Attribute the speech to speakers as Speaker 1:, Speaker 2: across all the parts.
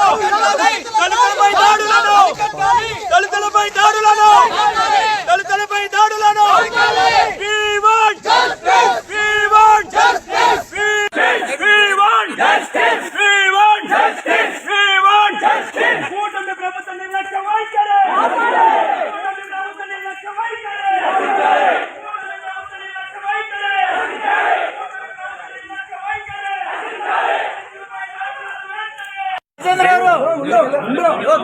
Speaker 1: దళితులపై దాడులను! దళితులపై దాడులను! దళితులపై దాడులను We want justice! We want justice! We- We want justice! We want justice! We want justice! కూటమి ప్రభుత్వ నిర్లక్ష్య వైఖరి! కూటమి ప్రభుత్వ నిర్లక్ష్య వైఖరి! కూటమి ప్రభుత్వ నిర్లక్ష్య వైఖరి! కూటమి ప్రభుత్వ నిర్లక్ష్య వైఖరి!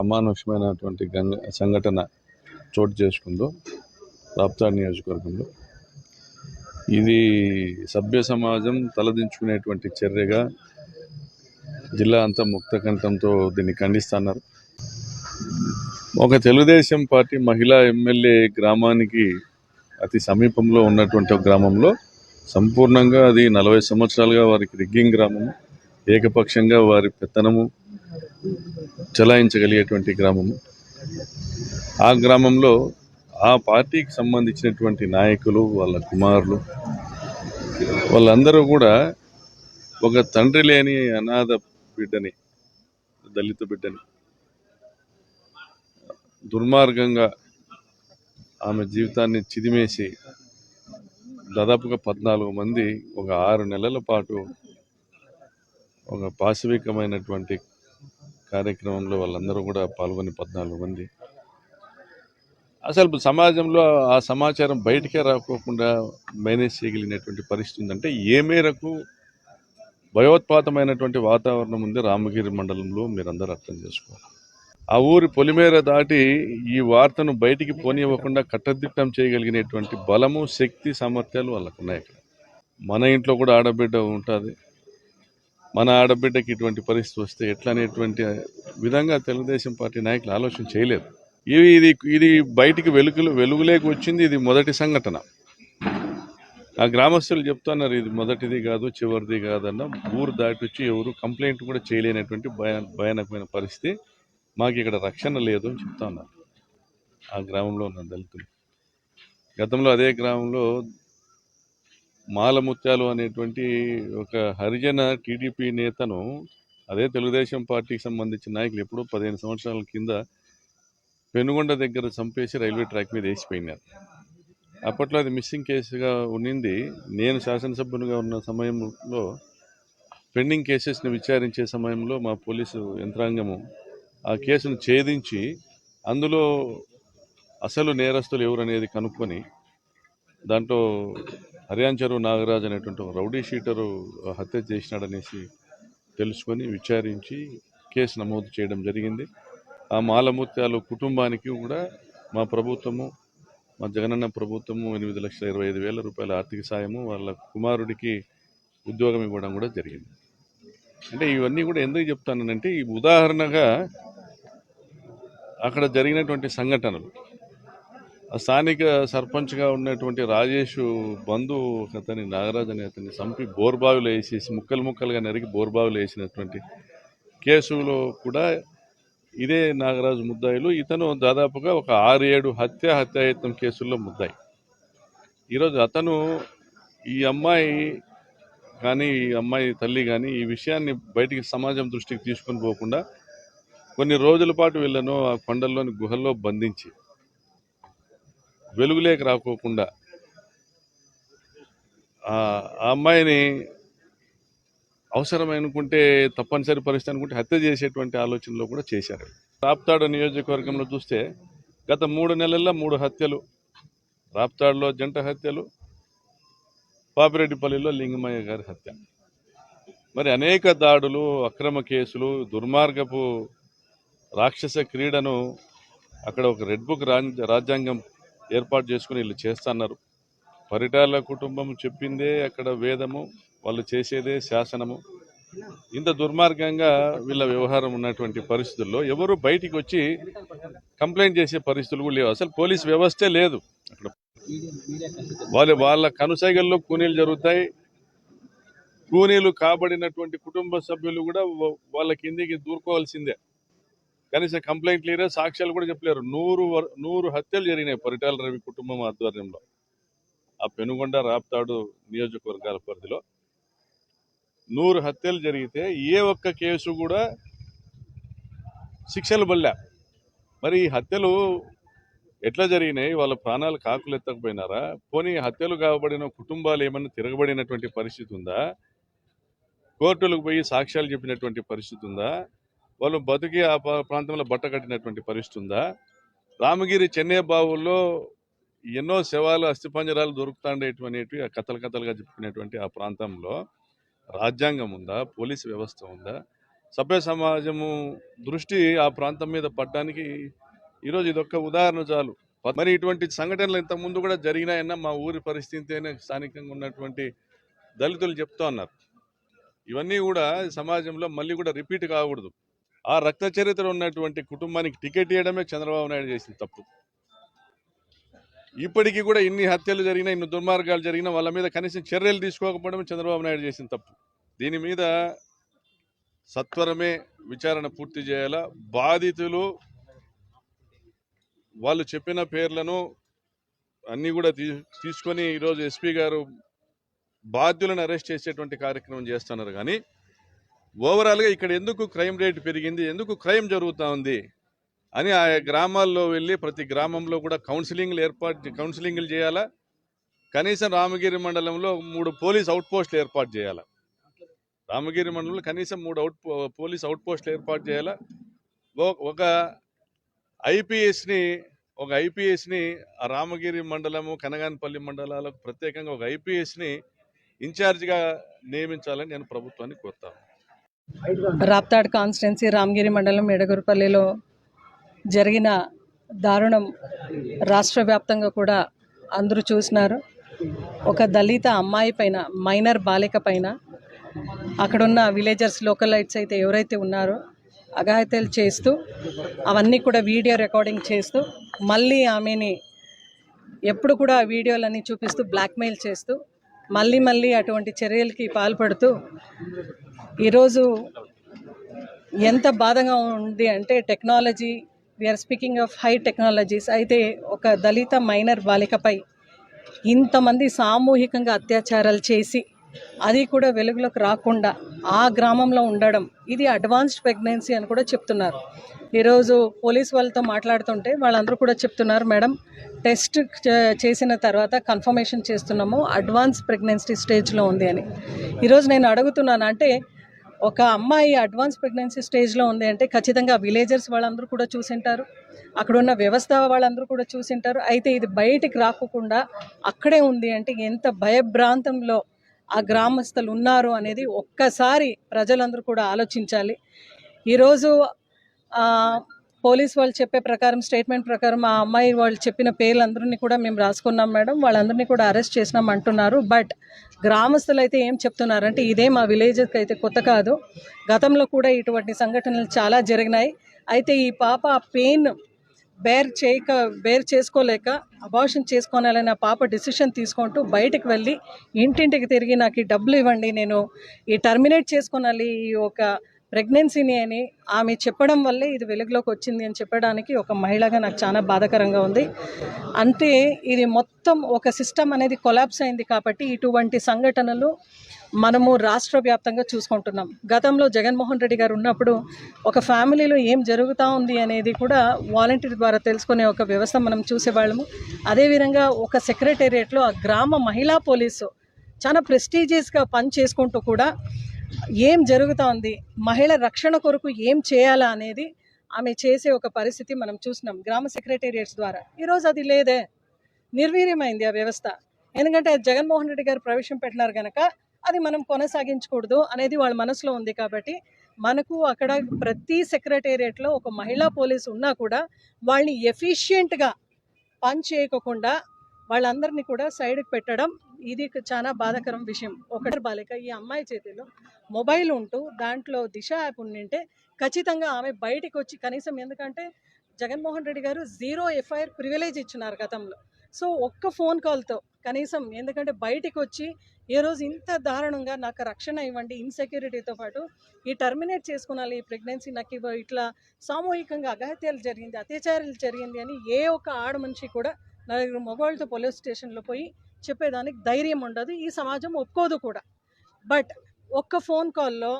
Speaker 2: అమానుషమైనటువంటి గంగ సంఘటన చోటు చేసుకుందో రాప్తాడ్ నియోజకవర్గంలో. ఇది సభ్య సమాజం తలదించుకునేటువంటి చర్యగా జిల్లా అంతా ముక్తకంఠంతో దీన్ని ఖండిస్తున్నారు. ఒక తెలుగుదేశం పార్టీ మహిళా ఎమ్మెల్యే గ్రామానికి అతి సమీపంలో ఉన్నటువంటి గ్రామంలో సంపూర్ణంగా అది నలభై సంవత్సరాలుగా వారికి రిగ్గింగ్ గ్రామము ఏకపక్షంగా వారి పెత్తనము చలాయించగలిగేటువంటి గ్రామము. ఆ గ్రామంలో ఆ పార్టీకి సంబంధించినటువంటి నాయకులు వాళ్ళ కుమారులు వాళ్ళందరూ కూడా ఒక తండ్రి లేని అనాథ బిడ్డని దళిత బిడ్డని దుర్మార్గంగా ఆమె జీవితాన్ని చిదిమేసి దాదాపుగా పద్నాలుగు మంది ఒక ఆరు నెలల పాటు ఒక పాశవికమైనటువంటి కార్యక్రమంలో వాళ్ళందరూ కూడా పాల్గొని పద్నాలుగు మంది అసలు సమాజంలో ఆ సమాచారం బయటికే రాకోకుండా మేనేజ్ చేయగలిగినటువంటి పరిస్థితి ఉందంటే ఏ మేరకు భయోత్పాతమైనటువంటి వాతావరణం ఉంది రామగిరి మండలంలో మీరందరూ అర్థం చేసుకోవాలి. ఆ ఊరి పొలిమేర దాటి ఈ వార్తను బయటికి పోనివ్వకుండా కట్టదిట్టం చేయగలిగినటువంటి బలము శక్తి సామర్థ్యాలు వాళ్ళకు ఉన్నాయి ఇక్కడ. మన ఇంట్లో కూడా ఆడబిడ్డ ఉంటుంది. మన ఆడబిడ్డకి ఇటువంటి పరిస్థితి వస్తే ఎట్లా అనేటువంటి విధంగా తెలుగుదేశం పార్టీ నాయకులు ఆలోచన చేయలేదు. ఇది ఇది ఇది బయటికి వెలుగులు వెలుగులేకి వచ్చింది ఇది మొదటి సంఘటన. ఆ గ్రామస్తులు చెప్తున్నారు ఇది మొదటిది కాదు చివరిది కాదన్న ఊరు దాటి వచ్చి ఎవరు కంప్లైంట్ కూడా చేయలేనటువంటి భయ భయానకమైన పరిస్థితి. మాకు ఇక్కడ రక్షణ లేదు అని చెప్తా ఉన్నారు ఆ గ్రామంలో ఉన్న దళితులు. గతంలో అదే గ్రామంలో మాలముత్యాలు అనేటువంటి ఒక హరిజన టీడీపీ నేతను అదే తెలుగుదేశం పార్టీకి సంబంధించిన నాయకులు ఎప్పుడో పదిహేను సంవత్సరాల కింద పెనుగొండ దగ్గర చంపేసి రైల్వే ట్రాక్ మీద వేసిపోయినారు. అప్పట్లో అది మిస్సింగ్ కేసుగా ఉన్నింది. నేను శాసనసభ్యునిగా ఉన్న సమయంలో పెండింగ్ కేసెస్ని విచారించే సమయంలో మా పోలీసు యంత్రాంగము ఆ కేసును ఛేదించి అందులో అసలు నేరస్తులు ఎవరు అనేది కనుక్కొని దాంట్లో హర్యాన్ చెరువు నాగరాజ్ అనేటువంటి రౌడీ షీటరు హత్య చేసినాడనేసి తెలుసుకొని విచారించి కేసు నమోదు చేయడం జరిగింది. ఆ మాలముత్యాలు కుటుంబానికి కూడా మా ప్రభుత్వము మా జగనన్న ప్రభుత్వము ఎనిమిది లక్షల ఇరవై ఐదు వేల రూపాయల ఆర్థిక సాయము వాళ్ళ కుమారుడికి ఉద్యోగం ఇవ్వడం కూడా జరిగింది. అంటే ఇవన్నీ కూడా ఎందుకు చెప్తానంటే ఈ ఉదాహరణగా అక్కడ జరిగినటువంటి సంఘటనలు. ఆ స్థానిక సర్పంచ్గా ఉన్నటువంటి రాజేష్ బంధు అతని నాగరాజ్ అనే అతన్ని చంపి బోర్బావులు వేసేసి ముక్కలు ముక్కలుగా నరికి బోర్బావులు వేసినటువంటి కేసులో కూడా ఇదే నాగరాజు ముద్దాయిలు. ఇతను దాదాపుగా ఒక ఆరు ఏడు హత్య హత్యాయత్నం కేసుల్లో ముద్దాయి. ఈరోజు అతను ఈ అమ్మాయి కానీ ఈ అమ్మాయి తల్లి కానీ ఈ విషయాన్ని బయటికి సమాజం దృష్టికి తీసుకొని పోకుండా కొన్ని రోజుల పాటు వీళ్ళను ఆ కొండల్లోని గుహల్లో బంధించి వెలుగులేకి రాకోకుండా ఆ ఆ అమ్మాయిని అవసరమనుకుంటే తప్పనిసరి పరిస్థితి అనుకుంటే హత్య చేసేటువంటి ఆలోచనలో కూడా చేశారు. రాప్తాడు నియోజకవర్గంలో చూస్తే గత మూడు నెలల్లో మూడు హత్యలు. రాప్తాడులో జంట హత్యలు పాపిరెడ్డిపల్లిలో లింగమయ్య గారి హత్య. మరి అనేక దాడులు అక్రమ కేసులు దుర్మార్గపు రాక్షస క్రీడను అక్కడ ఒక రెడ్ బుక్ రాజ్యాంగం ఏర్పాటు చేసుకుని వీళ్ళు చేస్తున్నారు. పరిటాల కుటుంబం చెప్పిందే అక్కడ వేదము. వాళ్ళు చేసేదే శాసనము. ఇంత దుర్మార్గంగా వీళ్ళ వ్యవహారం ఉన్నటువంటి పరిస్థితుల్లో ఎవరు బయటికి వచ్చి కంప్లైంట్ చేసే పరిస్థితులు కూడా లేవు. అసలు పోలీస్ వ్యవస్థే లేదు. అక్కడ వాళ్ళ వాళ్ళ కనుసైగల్లో కూనీలు జరుగుతాయి. కూనీలు కాబడినటువంటి కుటుంబ సభ్యులు కూడా వాళ్ళ కిందికి దూరుకోవాల్సిందే. కనీసం కంప్లైంట్ లేరే? సాక్ష్యాలు కూడా చెప్పలేరు. నూరు నూరు హత్యలు జరిగినాయి పరిటాల రవి కుటుంబం ఆధ్వర్యంలో. ఆ పెనుగొండ రాప్తాడు నియోజకవర్గాల పరిధిలో. నూరు హత్యలు జరిగితే ఏ ఒక్క కేసు కూడా శిక్షలు బల్లా మరి ఈ హత్యలు ఎట్లా జరిగినాయి? వాళ్ళ ప్రాణాలు కాకులు ఎత్తకపోయినారా? పోనీ హత్యలు కాబడిన కుటుంబాలు ఏమైనా తిరగబడినటువంటి పరిస్థితి ఉందా? కోర్టులకు పోయి సాక్ష్యాలు చెప్పినటువంటి పరిస్థితి ఉందా? వాళ్ళు బతికి ఆ ప్రాంతంలో బట్ట కట్టినటువంటి పరిస్థితి ఉందా? రామగిరి చెన్నై బావుల్లో ఎన్నో శవాలు అస్థిపంజరాలు దొరుకుతాండేటువంటి కథలు కథలుగా చెప్పుకునేటువంటి ఆ ప్రాంతంలో రాజ్యాంగం ఉందా? పోలీస్ వ్యవస్థ ఉందా? సభ్య సమాజము దృష్టి ఆ ప్రాంతం మీద పడ్డానికి ఈరోజు ఇదొక్క ఉదాహరణ చాలు. మరి ఇటువంటి సంఘటనలు ఇంతకుముందు కూడా జరిగినాయన్న మా ఊరి పరిస్థితినే స్థానికంగా ఉన్నటువంటి దళితులు చెప్తా ఉన్నారు. ఇవన్నీ కూడా సమాజంలో మళ్ళీ కూడా రిపీట్ కాకూడదు. ఆ రక్త చరిత్ర ఉన్నటువంటి కుటుంబానికి టికెట్ ఇవ్వడమే చంద్రబాబు నాయుడు చేసిన తప్పు. ఇప్పటికీ కూడా ఇన్ని హత్యలు జరిగినా ఇన్ని దుర్మార్గాలు జరిగినా వాళ్ళ మీద కనీసం చర్యలు తీసుకోకపోవడం చంద్రబాబు నాయుడు చేసిన తప్పు. దీని మీద సత్వరమే విచారణ పూర్తి చేయాలా? బాధితులు వాళ్ళు చెప్పిన పేర్లను అన్నీ కూడా తీ తీసుకొని ఈరోజు ఎస్పీ గారు బాధ్యులను అరెస్ట్ చేసేటువంటి కార్యక్రమం చేస్తున్నారు. కానీ ఓవరాల్గా ఇక్కడ ఎందుకు క్రైమ్ రేట్ పెరిగింది? ఎందుకు క్రైమ్ జరుగుతూ ఉంది? అని ఆ గ్రామాల్లో వెళ్ళి ప్రతి గ్రామంలో కూడా కౌన్సిలింగ్లు ఏర్పాటు కౌన్సిలింగ్లు చేయాలా? కనీసం రామగిరి మండలంలో మూడు పోలీస్ అవుట్ పోస్టులు ఏర్పాటు చేయాలా? రామగిరి మండలంలో కనీసం మూడు అవుట్ పో- పోలీస్ అవుట్ పోస్టులు ఏర్పాటు చేయాలా? ఒక ఐపీఎస్ని ఒక ఐపీఎస్ని ఆ రామగిరి మండలము కనగానపల్లి మండలాలకు ప్రత్యేకంగా ఒక ఐపీఎస్ని ఇన్ఛార్జిగా నియమించాలని నేను ప్రభుత్వాన్ని కోరుతాను
Speaker 3: రాప్తాడ్ కాన్స్టిట్యున్సీ రామగిరి మండలం ఎడగురుపల్లిలో జరిగిన దారుణం రాష్ట్ర వ్యాప్తంగా కూడా అందరూ చూసినారు. ఒక దళిత అమ్మాయి పైన మైనర్ బాలిక పైన అక్కడున్న విలేజర్స్ లోకలైట్స్ అయితే ఎవరైతే ఉన్నారో అఘాయితీలు చేస్తూ అవన్నీ కూడా వీడియో రికార్డింగ్ చేస్తూ మళ్ళీ ఆమెని ఎప్పుడు కూడా వీడియోలన్నీ చూపిస్తూ బ్లాక్మెయిల్ చేస్తూ మళ్ళీ మళ్ళీ అటువంటి చర్యలకి పాల్పడుతూ ఈరోజు ఎంత బాధగా ఉంది అంటే technology we are speaking of high technologies అయితే ఒక దళిత మైనర్ బాలికపై ఇంతమంది సామూహికంగా అత్యాచారాలు చేసి అది కూడా వెలుగులోకి రాకుండా ఆ గ్రామంలో ఉండడం ఇది అడ్వాన్స్డ్ ప్రెగ్నెన్సీ అని కూడా చెప్తున్నారు. ఈరోజు పోలీస్ వాళ్ళతో మాట్లాడుతుంటే వాళ్ళందరూ కూడా చెప్తున్నారు మేడం టెస్ట్ చే- చేసిన తర్వాత కన్ఫర్మేషన్ చేస్తున్నాము అడ్వాన్స్ ప్రెగ్నెన్సీ స్టేజ్లో ఉంది అని. ఈరోజు నేను అడుగుతున్నాను అంటే ఒక అమ్మాయి అడ్వాన్స్ ప్రెగ్నెన్సీ స్టేజ్లో ఉంది అంటే ఖచ్చితంగా విలేజర్స్ వాళ్ళందరూ కూడా చూసింటారు. అక్కడ ఉన్న వ్యవస్థ వాళ్ళందరూ కూడా చూసింటారు. అయితే ఇది బయటికి రాకుండా అక్కడే ఉంది అంటే ఎంత భయభ్రాంతంలో ఆ గ్రామస్తులు ఉన్నారు అనేది ఒక్కసారి ప్రజలందరూ కూడా ఆలోచించాలి. ఈరోజు పోలీస్ వాళ్ళు చెప్పే ప్రకారం స్టేట్మెంట్ ప్రకారం ఆ అమ్మాయి వాళ్ళు చెప్పిన పేర్లందరినీ కూడా మేము రాసుకున్నాం మేడం. వాళ్ళందరినీ కూడా అరెస్ట్ చేసినాం అంటున్నారు. బట్ గ్రామస్తులు అయితే ఏం చెప్తున్నారంటే ఇదే మా విలేజ్కి అయితే కొత్త కాదు. గతంలో కూడా ఇటువంటి సంఘటనలు చాలా జరిగినాయి. అయితే ఈ పాప పెయిన్ బేర్ చేయక బేర్ చేసుకోలేక అబార్షన్ చేసుకోనాలని ఆ పాప డిసిషన్ తీసుకుంటూ బయటకు వెళ్ళి ఇంటింటికి తిరిగి నాకు ఈ డబ్బులు ఇవ్వండి నేను ఈ టర్మినేట్ చేసుకోనాలి ఈ ఒక ప్రెగ్నెన్సీని అని ఆమె చెప్పడం వల్లే ఇది వెలుగులోకి వచ్చింది అని చెప్పడానికి ఒక మహిళగా నాకు చాలా బాధాకరంగా ఉంది. అంటే ఇది మొత్తం ఒక సిస్టమ్ అనేది కొలాప్స్ అయింది కాబట్టి ఇటువంటి సంఘటనలు మనము రాష్ట్ర వ్యాప్తంగా చూసుకుంటున్నాం. గతంలో జగన్మోహన్ రెడ్డి గారు ఉన్నప్పుడు ఒక ఫ్యామిలీలో ఏం జరుగుతూ ఉంది అనేది కూడా వాలంటీర్ ద్వారా తెలుసుకునే ఒక వ్యవస్థ మనం చూసేవాళ్ళము. అదేవిధంగా ఒక సెక్రటేరియట్లో ఆ గ్రామ మహిళా పోలీసు చాలా ప్రెస్టీజియస్గా పని చేసుకుంటూ కూడా ఏం జరుగుతోంది మహిళ రక్షణ కొరకు ఏం చేయాలా అనేది ఆమె చేసే ఒక పరిస్థితి మనం చూసినాం గ్రామ సెక్రటేరియట్స్ ద్వారా. ఈరోజు అది లేదే. నిర్వీర్యమైంది ఆ వ్యవస్థ. ఎందుకంటే జగన్మోహన్ రెడ్డి గారు ప్రవేశం పెట్టినారు కనుక అది మనం కొనసాగించకూడదు అనేది వాళ్ళ మనసులో ఉంది కాబట్టి మనకు అక్కడ ప్రతి సెక్రటేరియట్లో ఒక మహిళా పోలీసు ఉన్నా కూడా వాళ్ళని ఎఫిషియెంట్గా పని చేయకోకుండా వాళ్ళందరినీ కూడా సైడ్కి పెట్టడం ఇది చాలా బాధాకరం విషయం. ఒకటి బాలిక ఈ అమ్మాయి చేతిలో మొబైల్ ఉంటూ దాంట్లో దిశ యాప్ ఉండింటే ఖచ్చితంగా ఆమె బయటికి వచ్చి కనీసం ఎందుకంటే జగన్మోహన్ రెడ్డి గారు జీరో ఎఫ్ఐఆర్ ప్రివిలేజ్ ఇచ్చినారు గతంలో. సో ఒక్క ఫోన్ కాల్తో కనీసం ఎందుకంటే బయటికి వచ్చి ఏ రోజు ఇంత దారుణంగా నాకు రక్షణ ఇవ్వండి ఇన్సెక్యూరిటీతో పాటు ఈ టర్మినేట్ చేసుకున్నాలి ఈ ప్రెగ్నెన్సీ నాకు ఇవ్వ ఇట్లా సామూహికంగా అఘాత్యాలు జరిగింది అత్యాచారాలు జరిగింది అని ఏ ఒక్క ఆడ మనిషి కూడా నలుగురు మొబైల్తో పోలీస్ స్టేషన్లో పోయి చెప్పేదానికి ధైర్యం ఉండదు ఈ సమాజం ఒప్పుకోదు కూడా. బట్ ఒక్క ఫోన్ కాల్లో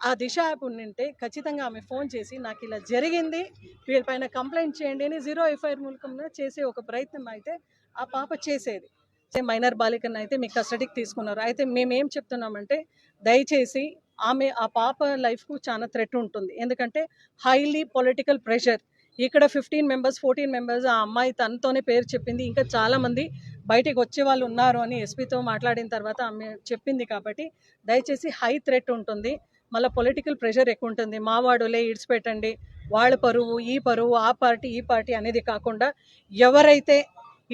Speaker 3: ఆ దిశ యాప్ ఉండింటే ఖచ్చితంగా ఆమె ఫోన్ చేసి నాకు ఇలా జరిగింది వీళ్ళపైన కంప్లైంట్ చేయండి అని జీరో ఎఫ్ఐఆర్ మూలకంగా చేసే ఒక ప్రయత్నం అయితే ఆ పాప చేసేది. మైనర్ బాలికను అయితే మీ కస్టడీకి తీసుకున్నారు. అయితే మేము ఏం చెప్తున్నామంటే దయచేసి ఆమె ఆ పాప లైఫ్కు చాలా థ్రెట్ ఉంటుంది. ఎందుకంటే హైలీ పొలిటికల్ ప్రెషర్. ఇక్కడ ఫిఫ్టీన్ మెంబర్స్ ఫోర్టీన్ మెంబర్స్ ఆ అమ్మాయి తనతోనే పేరు చెప్పింది. ఇంకా చాలామంది బయటికి వచ్చే వాళ్ళు ఉన్నారు అని ఎస్పీతో మాట్లాడిన తర్వాత ఆమె చెప్పింది కాబట్టి దయచేసి హై థ్రెట్ ఉంటుంది. మళ్ళీ పొలిటికల్ ప్రెషర్ ఎక్కువ ఉంటుంది. మావాడులే ఇడిచిపెట్టండి వాళ్ళ పరువు ఈ పరువు ఆ పార్టీ ఈ పార్టీ అనేది కాకుండా ఎవరైతే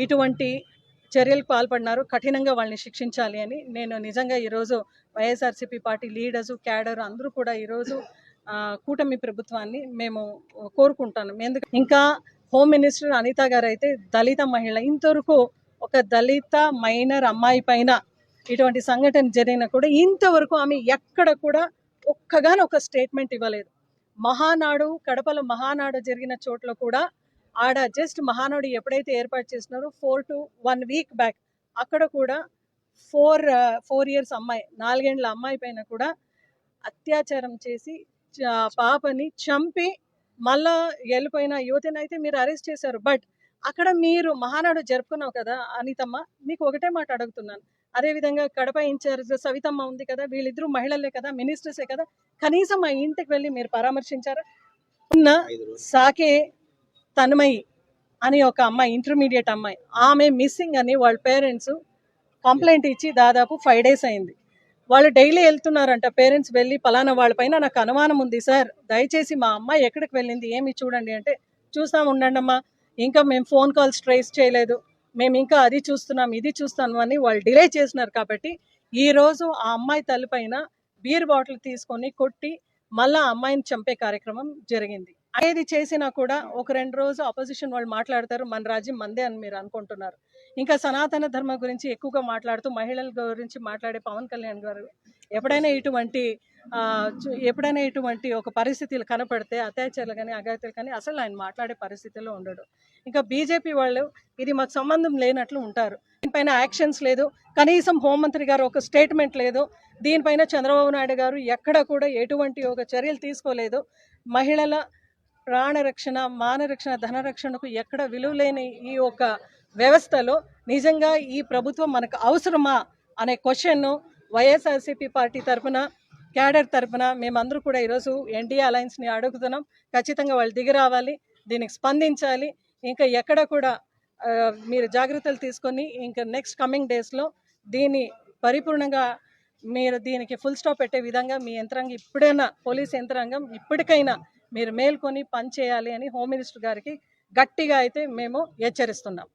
Speaker 3: ఇటువంటి చర్యలకు పాల్పడినారో కఠినంగా వాళ్ళని శిక్షించాలి అని నేను నిజంగా ఈరోజు వైఎస్ఆర్సీపీ పార్టీ లీడర్స్ క్యాడర్ అందరూ కూడా ఈరోజు కూటమి ప్రభుత్వాన్ని మేము కోరుకుంటాను. ఎందుకు ఇంకా హోమ్ మినిస్టర్ అనిత గారు అయితే దళిత మహిళ. ఇంతవరకు ఒక దళిత మైనర్ అమ్మాయి పైన ఇటువంటి సంఘటన జరిగినా కూడా ఇంతవరకు ఆమె ఎక్కడ కూడా ఒక్కగాని ఒక స్టేట్మెంట్ ఇవ్వలేదు. మహానాడు కడపలో మహానాడు జరిగిన చోట్ల కూడా ఆడ జస్ట్ మహానాడు ఎప్పుడైతే ఏర్పాటు చేసినారో four to one week back అక్కడ కూడా ఫోర్ ఫోర్ ఇయర్స్ అమ్మాయి నాలుగేండ్ల అమ్మాయి పైన కూడా అత్యాచారం చేసి చ- పాపని చంపి మళ్ళా వెళ్ళిపోయిన యువతిని అయితే మీరు అరెస్ట్ చేశారు. బట్ అక్కడ మీరు మహానాడు జరుపుకున్నావు కదా అనితమ్మ మీకు ఒకటే మాట అడుగుతున్నాను. అదేవిధంగా కడప ఇన్ఛార్జ్ సవితమ్మ ఉంది కదా వీళ్ళిద్దరూ మహిళలే కదా మినిస్టర్సే కదా కనీసం ఆ ఇంటికి వెళ్ళి మీరు పరామర్శించారా? ఉన్న సాకే తన్మయి అని ఒక అమ్మాయి ఇంటర్మీడియట్ అమ్మాయి. ఆమె మిస్సింగ్ అని వాళ్ళ పేరెంట్స్ కంప్లైంట్ ఇచ్చి దాదాపు ఫైవ్ డేస్ అయింది. వాళ్ళు డైలీ వెళ్తున్నారంట పేరెంట్స్ వెళ్ళి పలానా వాళ్ళపైన నాకు అనుమానం ఉంది సార్. దయచేసి మా అమ్మాయి ఎక్కడికి వెళ్ళింది ఏమి చూడండి అంటే చూస్తాం ఉండండి అమ్మా ఇంకా మేము ఫోన్ కాల్స్ ట్రేస్ చేయలేదు. మేము ఇంకా అది చూస్తున్నాం ఇది చూస్తాము అని వాళ్ళు డిలే చేసినారు కాబట్టి ఈ రోజు ఆ అమ్మాయి తలుపైన బీర్ బాటిల్ తీసుకొని కొట్టి మళ్ళా ఆ అమ్మాయిని చంపే కార్యక్రమం జరిగింది. ఏది చేసినా కూడా ఒక రెండు రోజు ఆపోజిషన్ వాళ్ళు మాట్లాడతారు మన రాజ్యం మందే అని మీరు అనుకుంటున్నారు. ఇంకా సనాతన ధర్మం గురించి ఎక్కువగా మాట్లాడుతూ మహిళల గురించి మాట్లాడే పవన్ కళ్యాణ్ గారు ఎప్పుడైనా ఇటువంటి ఎప్పుడైనా ఇటువంటి ఒక పరిస్థితులు కనపడితే అత్యాచారాలు కానీ అగాత్యాలు కానీ అసలు ఆయన మాట్లాడే పరిస్థితిలో ఉండడు. ఇంకా బీజేపీ వాళ్ళు ఇది మాకు సంబంధం లేనట్లు ఉంటారు. దీనిపైన యాక్షన్స్ లేదు. కనీసం హోంమంత్రి గారు ఒక స్టేట్మెంట్ లేదు. దీనిపైన చంద్రబాబు నాయుడు గారు ఎక్కడ కూడా ఎటువంటి ఒక చర్యలు తీసుకోలేదు. మహిళల ప్రాణరక్షణ మానరక్షణ ధనరక్షణకు ఎక్కడ విలువ లేని ఈ యొక్క వ్యవస్థలో నిజంగా ఈ ప్రభుత్వం మనకు అవసరమా అనే క్వశ్చన్ను వైఎస్ఆర్సీపీ పార్టీ తరఫున క్యాడర్ తరఫున మేమందరూ కూడా ఈరోజు ఎన్డీఏ అలయన్స్ని అడుగుతున్నాం. ఖచ్చితంగా వాళ్ళు దిగి రావాలి దీనికి స్పందించాలి. ఇంకా ఎక్కడ కూడా మీరు జాగ్రత్తలు తీసుకొని ఇంకా నెక్స్ట్ కమింగ్ డేస్లో దీన్ని పరిపూర్ణంగా మీరు దీనికి ఫుల్ స్టాప్ పెట్టే విధంగా మీ యంత్రాంగం ఇప్పుడైనా పోలీస్ యంత్రాంగం ఇప్పటికైనా మీరు మేల్కొని పనిచేయాలి అని హోమ్ మినిస్టర్ గారికి గట్టిగా అయితే మేము హెచ్చరిస్తున్నాం.